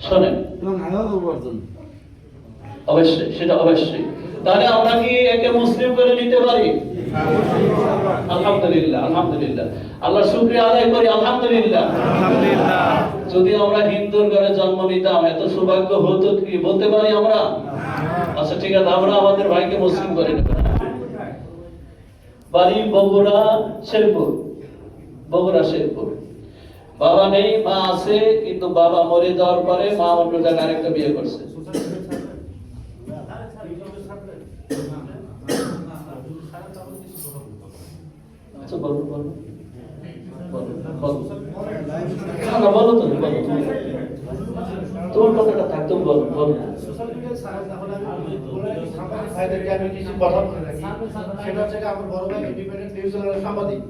শোনেন। এবং উপার্জন। অবশ্যই সেটা অবশ্যই। তাহলে আমরা কি একে মুসলিম করে নিতে পারি? আলহামদুলিল্লাহ আলহামদুলিল্লাহ। আল্লাহ শুক্রিয়া আদায় করি আলহামদুলিল্লাহ। আলহামদুলিল্লাহ। যদি আমরা হিন্দুর ঘরে জন্ম নিতাম এত সৌভাগ্য হতো কি? বলতে পারি আমরা? আচ্ছা ঠিক আছে আমরা আমাদের ভাইকে মুসলিম করে নেব। বাড়ি বগুড়া শেরপুর। বগুড়া শেরপুর। বাবা নেই মা আছে কিন্তু বাবা মরে যাওয়ার পরে মা অন্য জায়গায় আরেকটা বিয়ে করছে আচ্ছা বলো তুমি আমার বড় ভাই ইন্ডিপেন্ডেন্ট নিউজ সাংবাদিক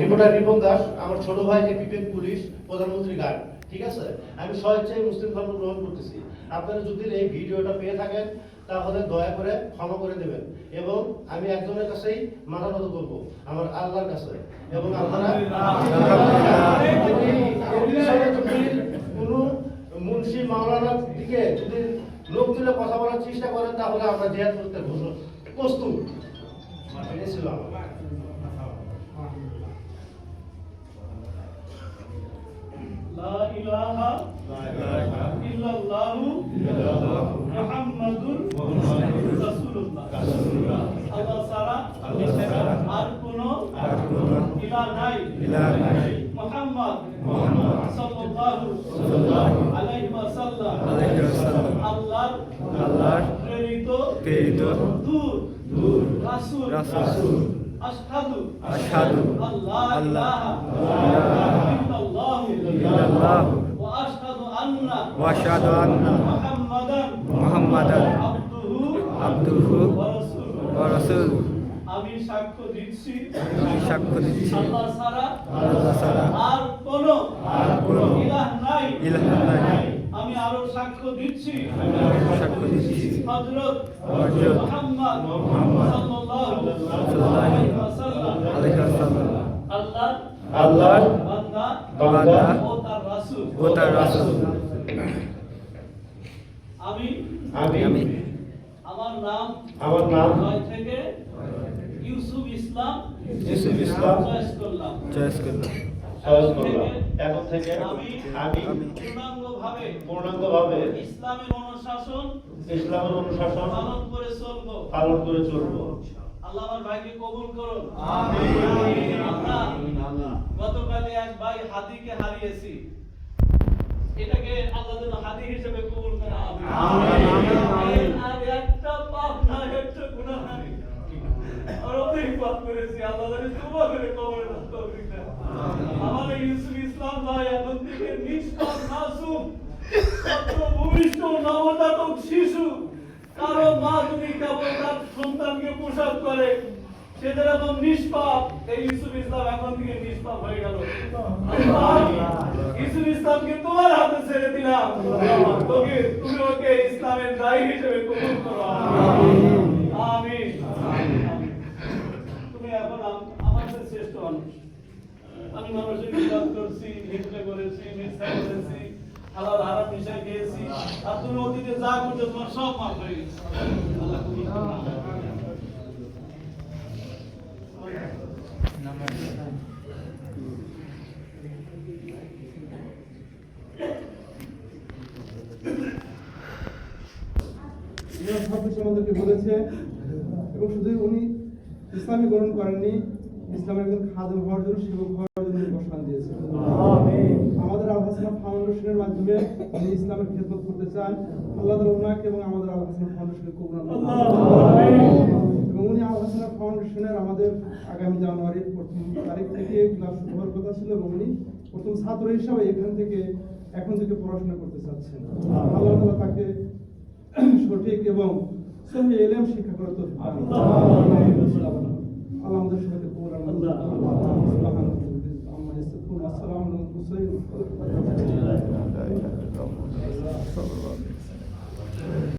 রিপোর্টার রিপন দাস, আমার ছোট ভাই এপিপেন পুলিশ, প্রধানমন্ত্রী গার্ড, ঠিক আছে? আমি স্বেচ্ছায় মুসলিম ধর্ম গ্রহণ করতেছি। আপনারা যদি এই ভিডিওটা পেয়ে থাকেন, তাহলে দয়া করে ক্ষমা করে দেবেন। এবং আমি একজনের কাছেই মাথা নত করব, আমার আল্লাহর কাছে। এবং আপনারা কোনো মুন্সি মাওলানার দিকে যদি লোক তুলে কথা বলার চেষ্টা করেন, তাহলে আমরা জেহাদ করতে প্রস্তুত। ছিল আমার। ইল্লাল্লাহু মুহাম্মাদুর রাসূলুল্লাহ। আল্লাহ ছাড়া আর কোনো ইলাহ নাই। মুহাম্মদ সাল্লাল্লাহু আলাইহি ওয়াসাল্লাম। আল্লাহর আল্লাহর প্রেরিত প্রেরিত দূত দূত রাসূল। রাসূল। আশহাদু আশহাদু। আল্লাহ আল্লাহ ইলাহা ইল্লাল্লাহু ইল্লাল্লাহু ওয়া আশহাদু আবদুহু ওয়া রাসূলুহু ওয়া রাসূলুহু আমি সাক্ষ্য দিচ্ছি। আমি সাক্ষ্য দিচ্ছি। আল্লাহ ছাড়া আল্লাহ ছাড়া আর কোনো আর কোনো ইলাহ নাই। ইলাহ নাই। আমি আরও সাক্ষ্য দিচ্ছি। সাক্ষ্য দিচ্ছি। হযরত হযরত মুহাম্মদ মুহাম্মদ সাল্লাল্লাহু সাল্লাল্লাহু আলাইহি ওয়াসাল্লাম আলাইহি ওয়াসাল্লাম। আল্লাহ আল্লাহর বান্দা বান্দা ও তার রাসূল। ও তার রাসূল। আমি আমি আমি আমার নাম আমার নাম নয় থেকে ইউসুফ ইসলাম ইউসুফ ইসলাম চয়েস করলাম। চয়েস করলাম। সহজ করলাম। এখন থেকে আমি আমি পূর্ণাঙ্গভাবে পূর্ণাঙ্গভাবে ইসলামের অনুশাসন ইসলামের অনুশাসন পালন করে চলবো। পালন করে চলবো। আল্লাহ আমার ভাইকে কবুল করুন। আমরা গতকালে এক ভাই হাদিকে হারিয়েছি। এটাকে আল্লাহ যেন হাদি হিসেবে কবুল করে আমিন আর একটা পাপ না একটা গুনাহ নাই। আর অনেক পাপ করেছি আল্লাহ যেন তওবা করে কবরে তৌফিক দেন। আমাদের ইউসুফ ইসলাম ভাই এখন থেকে নিষ্পাপ মাসুম ভূমিষ্ঠ নবজাতক শিশু। কারও মা যদি কেবল তার সন্তানকে পোশাক করে সে যেরকম নিষ্পাপ এই ইউসুফ ইসলাম এখন থেকে নিষ্পাপ হয়ে গেল। ইউসুফ ইসলামকে তোমার হাতে ছেড়ে দিলাম। তোকে তুমি ওকে ইসলামের দায়ী হিসেবে কবুল করো। আমিন। তুমি এখন আম- আমাদের শ্রেষ্ঠ মানুষ। আমি মানুষের বিকাশ করছি, হিংসা করেছি, মিথ্যা করেছি, হালাল হারাম মিশাই খেয়েছি। আর তুমি অতীতে যা করছ তোমার সব মাফ হয়ে গেছে। ইমাম সবকিছু আমাদেরকে বলেছে এবং শুধু উনি ইসলামী গ্রহণ করেননি ইসলামের একজন খাদেম হওয়ার জন্য সেবক হওয়ার জন্য প্রস্তাব দিয়েছেন। আমাদের আল হাসান ফাউন্ডেশনের মাধ্যমে উনি ইসলামের খেদমত করতে চান। আল্লাহ ওনাকে এবং আমাদের আল হাসান ফাউন্ডেশনের কবুল এবং উনি আল হাসান ফাউন্ডেশনের আমাদের আগামী জানুয়ারির প্রথম তারিখ থেকে ক্লাস শুরু হওয়ার কথা ছিল এবং উনি প্রথম ছাত্র হিসাবে এখান থেকে এখন থেকে পড়াশোনা করতে চাচ্ছেন। আল্লাহ তাআলা তাকে সঠিক এবং সহি এলেম শিক্ষা করতে আল্লাহ। আমাদের সবাইকে